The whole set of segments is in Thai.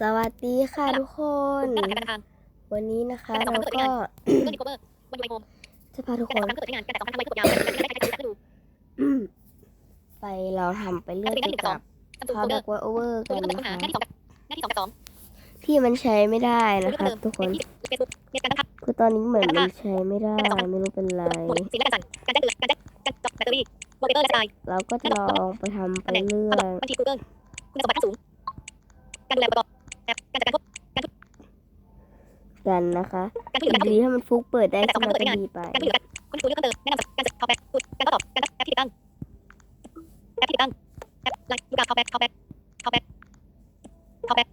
สวัสดีค่ะทุกคนการการธนาคารวันนี้นะคะการจัดเราสรรก็เรื่องดีโคเวอร์บนยูไอโฮมจะพาทุกการคจัดนสรรเกิดใช้งานการจัดสรรทางไว้เพื่อยาวการจัดสรรการใช้ดูไปเราทำไปเรื่องเกี่ยวกับซัมซุงพาโฟลเดแบ็อร์กวอเวอร์ตัวกันนี้ต้องนะหาคะหน้าที่สองกับหน้าที่สองกับสองที่มันใช้ไม่ได้ตัวนะนี้คะเดิมทุกคนเฟซบุ๊กเน็ตการตั้งค่าคือตอนนี้เหมือนมันใช้ไม่ได้ไม่รู้เป็นไรหมดสิ่งและการสั่งการแจ้งเตือนการแจ้งการจบแบตเตอรี่โมเดลและสไตล์เราก็จะลองไปทำไปตำแหน่งเรื่อระบบยบัญชี Google คุณสมบัติขั้นสูงการดูแลประกอบแอป การจัดการพวกกันนะคะการช่วยเหลือการดีถ้ามันฟุกเปิดได้ขึ้นมาก็ดีไปการช่วยเหลือการคุณครูเลือกเพิ่มเติมแนะนำการเข้าแบ็กการตอบการแอปที่ติดตั้งแอปที่ติดตั้งแอปไลน์ยูการเข้าแบ็กเข้าแบ็กเข้าแบ็กเข้าแบ็ก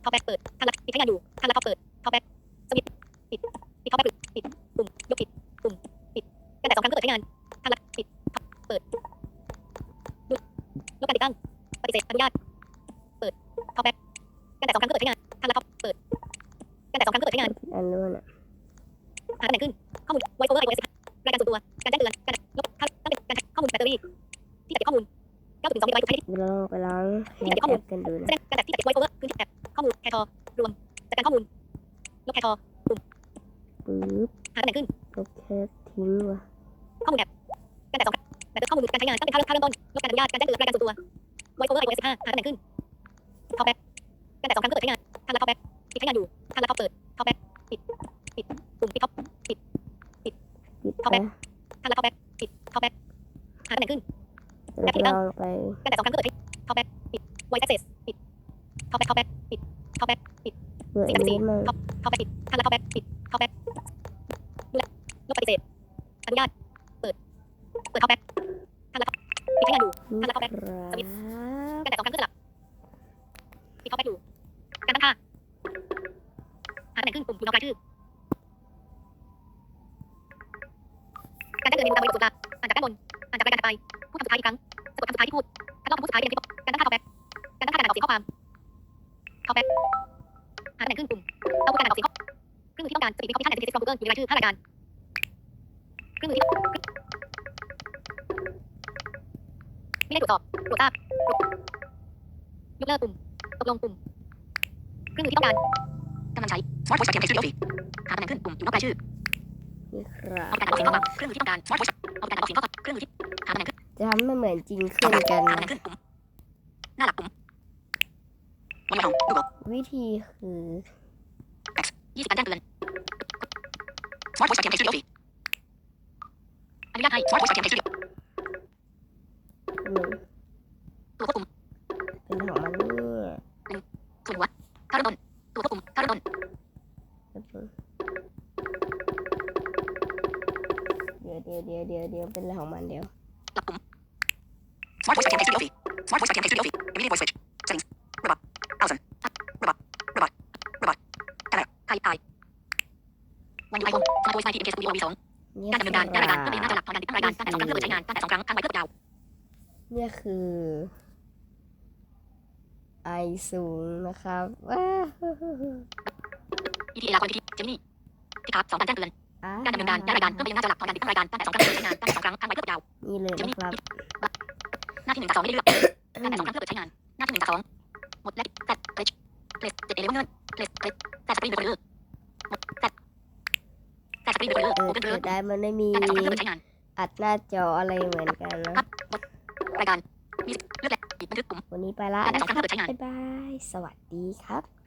เข้าแบ็กเปิดทันละปิดใช้งานอยู่ทันละเข้าเปิดเข้าแบ็กสวิตช์ปิดปิดเข้าแบ็กปิดปุ่มยกปิดปุ่มปิดการแต่สองครั้งเพื่อเปิดใช้งานทันละปิดเปิดดูลบการติดตั้งปฏิเสธอนุญาตเปิดเข้าแบ็ก การแต่สองครั้งเพื่อเปิดใช้งานทันละเข้าเปิดการแต่สองครั้งเพื่อเปิดใช้งานอันนู้นอะหาตำแหน่งขึ้นข้อมูลไวโอเวอร์ไอโอเอสรายการส่วนตัวการแจ้งเตือนการลบค่าตั้งเป็นการข้อมูลแบตเตอรี่ที่จัดเก็บข้อมูล9.2กิโลไบต์ใช้เราลองไปล้างแฮชแท็กกันดูแสนะดงการจัดที่จัดเก็บไวโอเวอร์พื้นที่แอปข้อมูลแคทอรวมจัดการข้อมูลลบแคทอปึ๊บหาตำแหน่งขึ้นลบแค่ทิ้งว่ะข้อมูลแอปการจัดสองแบตเตอรี่ข้อมูลการใช้งานตั้งเป็นค่าเริ่มค่าเริ่มต้นลบการอนุญาตการแจ้งเตือนรายการส่วนตัวไวโอเวอร์ไอโอเอส15หาตำแหน่งขึ้นเข้าแบ็ก การจัดสองครั้งเพื่อเปิดใช้งานทันละเข้าแบ็กปิดใช้งานอยู่ทันละเข้าเปิดเข้าแบ็กปิดปิดปุ่มปิดเข้าปิดปิดเข้าไปแบ็คทันละเข้าแบ็กปิดเข้าแบ็กหาตำแหน่งขึ้นเราลองไปการแต่สองครั้งก็เกิดเข้าแบ็กปิดไวท์แอคเซสปิดเข้าแบ็กเข้าแบ็กปิดเข้าแบ็กปิดเปิดอันนี้มาเข้าแบ็กปิดทันละเข้าแบ็กปิดเข้าแบ็กดูแลลบปฏิเสธอนุญาตเปิดเปิดเข้าแบ็กทันละปิดใช้งานอยู่นี่ครับการแต่สองครั้งกิดสลับปิดเข้าแบ็กอยู่การตั้งค่า ปุ่มถูนอกรายชื่อการแจ้งเตือนเมนูตามวัยสุดาอ่านจากด้านบนอ่านจากรายการถัดไปพูดคำสุดท้ายอีกครั้งสะกดคำสุดท้ายที่พูดคัดลอกคำพูดสุดท้ายเป็นอย่างที่บอกการตั้งค่าเข้าแบ็กการตั้งค่าการออกเสียงข้อความเข้าแบ็กหาตำแหน่งขึ้นปุ่มเอาพูดการออกเสียงข้อเครื่องมือที่ต้องการสปีดเป็นคอมพิวเตอร์แอนด์ดิจิทัลกูเกิลอยู่ในรายชื่อห้ารายการเครื่องมือที่ไม่ได้ตรวจสอบตรวจทราบยกเลิกปุ่มตกลงปุ่มเครื่องมือที่ต้องการำลังใช้ Smart Voice จาก Text Studio Office หาตำแหน่งขึ้นปุ่มอยู่นอกรายชื่อนี่ครับเอาการออกเสียงข้อความเครื่องมือที่ต้องการ Smart Voice เอาการออกเสียงข้อความเครื่องมือที่หาตำแหน่งขึ้นจะทำให้เหมือนจริงขึ้นกันหาตำแหน่นะงขึ้นปุ่มหน้าหลักปุ่มวันวันของ Google วิธีคือ20การแจ้งเตือน Smart Voice จาก Text Studio Office อนุญาตให้ Smart Voice จาก Text Studio ห มันเดี๋ยวหลักปุ่ม Smart Voice จาก Text Studio Office Smart Voice จาก Text Studio Office Immediate Voice Switch Settings Robot Thousand Robot Robot Robot อะไรไทยไทยวันยูไอโฮม Smart Voice ใน TMK Studio V2 นี่การดำเนินการแก้รายการเพื่อเป็นหคน้ารับจอหลักของการติดตั้งรายการตั้งแต่สองครั้งเพื่อเปิดใช้งานตั้งแต่สองครั้งทางไวเพื่อยาวเนี่ยคือ ไอสูงนะครับว้า ETA ลาคอนทีเจมินี่ที่ครับสองการแจ้งเตือนการดำเนินการแก้รายการเพื่อเป็นหน้าจอหลักของการติดตั้งรายการตั้งแต่สองครั้งเพื่อเปิดใช้งานตั้งแต่สองครั้งทางไวเพื่อยาวนี่เลยนะครับหน้าที่หนึ่งจากสองไม่ได้เลือกการแต่สองครั้งเพื่อเปิดใช้งาน หน้าที่หนึ่งจากสองหมดและแซดเพลชเพลชเจ็ดเอเลเวอร์เงินเพลชเพลชแซดสกรีนเบอร์เกอร์หมดแซดแซดสกรีนเบอร์เกอร์เออโอเปนเบอเกิร์ดได้มันไม่มีการแต่สองครั้งเพื่อเปิดใช้งานอัดหน้าจออะไรเหมือนกันนะรายการมีเลือกและหยิบบัน ทึกปุ่มวันนี้ไปละการแต่นะสองคครั้งรับเพื่อเปิดใช้งานบ๊ายบาย สวัสดีครับ